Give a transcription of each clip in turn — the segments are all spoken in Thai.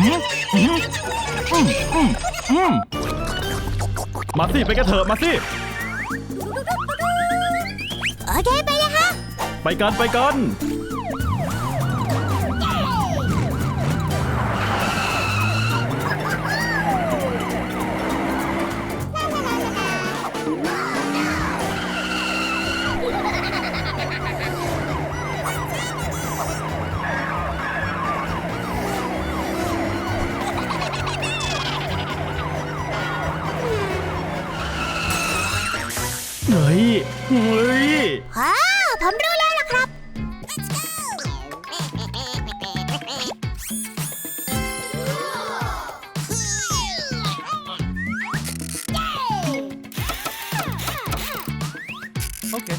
อืมอืมอืมอืมอืมมาสิไปกันเถอะมาสิโอเคไปเลยค่ะ ไปกันไปกัน เฮ้ยเฮ้ยฮ่าผมรู้แล้วล่ะครับโอเค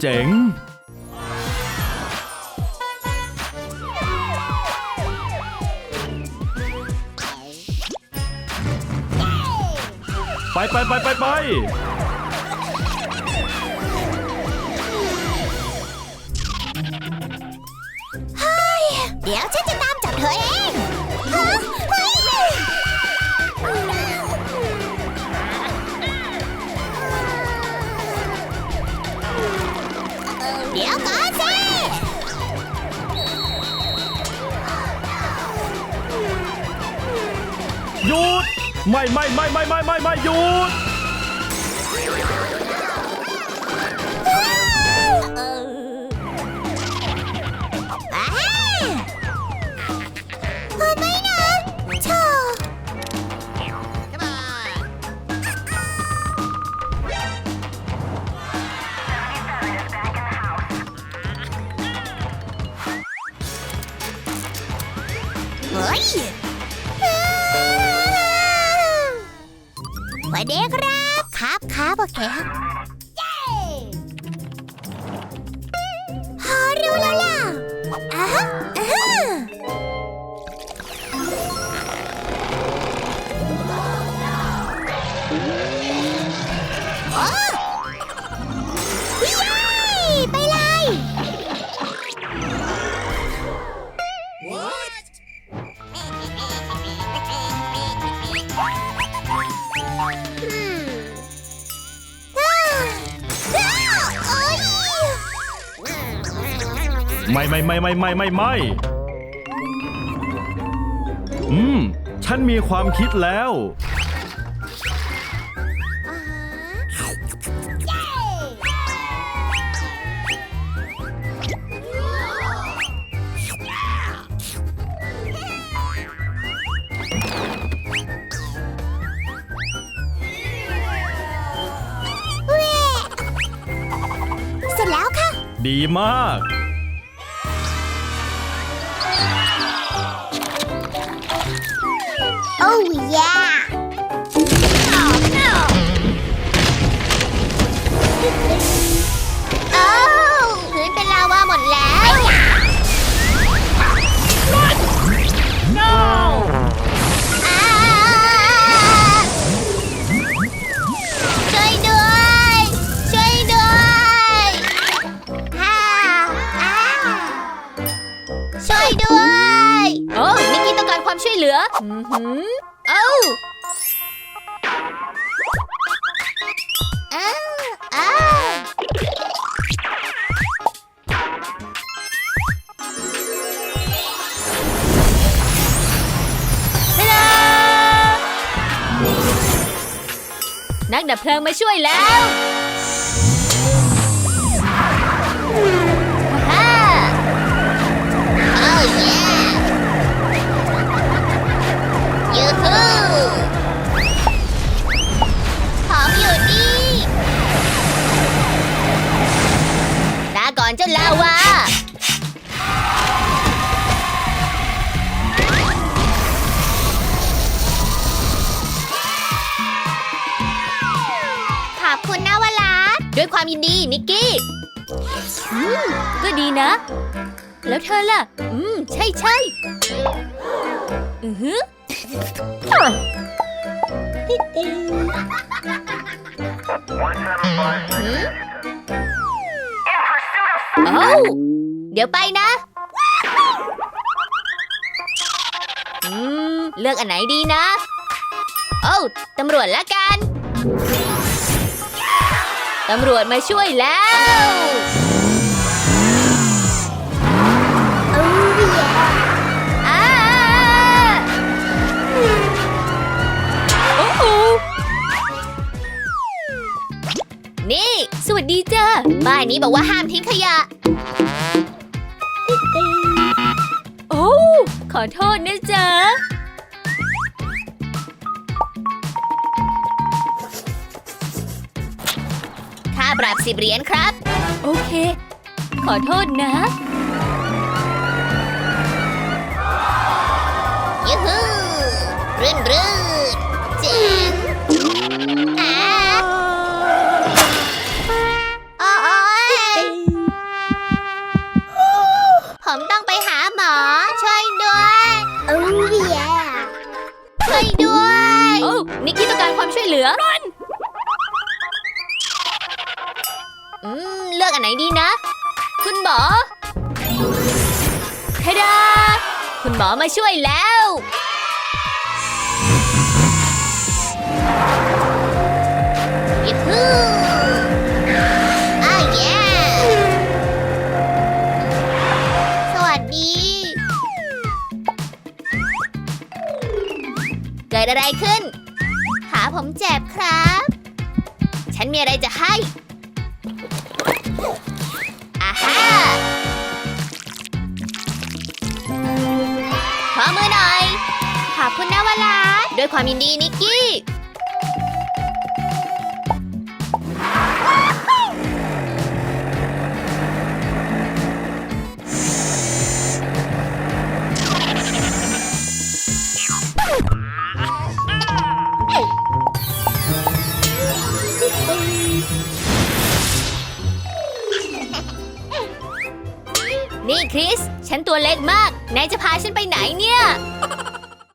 เจ๋ง ไปไปไปไปไปเดี๋ยวฉันจะตามจับเธอเองฮะเฮ้ยเดี๋ยวก่อนสิหยุด ไม่ไม่ไม่ไม่ไม่ไม่ไม่หยุดอ่าเออไม่นะโธ่เฮ้ย วัสดีครับ ครับครับโอเคครับฮารู้แล้วล่ะอ่าฮะอ่าฮะ ไม่ไม่ไม่ไม่ไม่ไม่ไม่อืม ฉันมีความคิดแล้ว เสร็จแล้วค่ะ ดีมาก ช่วยเหลืออือหือเอ้าอ้าวอ้าวนักดับเพลิงมาช่วยแล้วฮ่าโอ้ยยู ดด้วยความยินดีนิกกี้อืมก็ดีนะ แล้วเธอล่ะ อืม ใช่ใช่อือหือ175หือ In pursuit of เอ้าเดี๋ยวไปนะ อืม เลือกอันไหนดีนะ โอ้าตำรวจละกัน ตำรวจมาช่วยแล้วอ้าโอ้โหนี่ สวัสดีจ้าบ้านนี้บอกว่าห้ามทิ้งขยะ โอ้ ขอโทษนะจ๊ะ ปรับสิบเหรียญครับ โอเค ขอโทษนะยูฮูรื่นรื่น ไหนดีนะ คุณหมอทดาคุณหมอมาช่วยแล้วยูฮูอ้าวเย้สวัสดี เกิดอะไรขึ้น ขาผมเจ็บครับ ฉันมีอะไรจะให้ อะขอมือหน่อย ขอบคุณนะวลาดด้วยความยินดีนิกกี้ คริส ฉันตัวเล็กมาก นายจะพาฉันไปไหนเนี่ย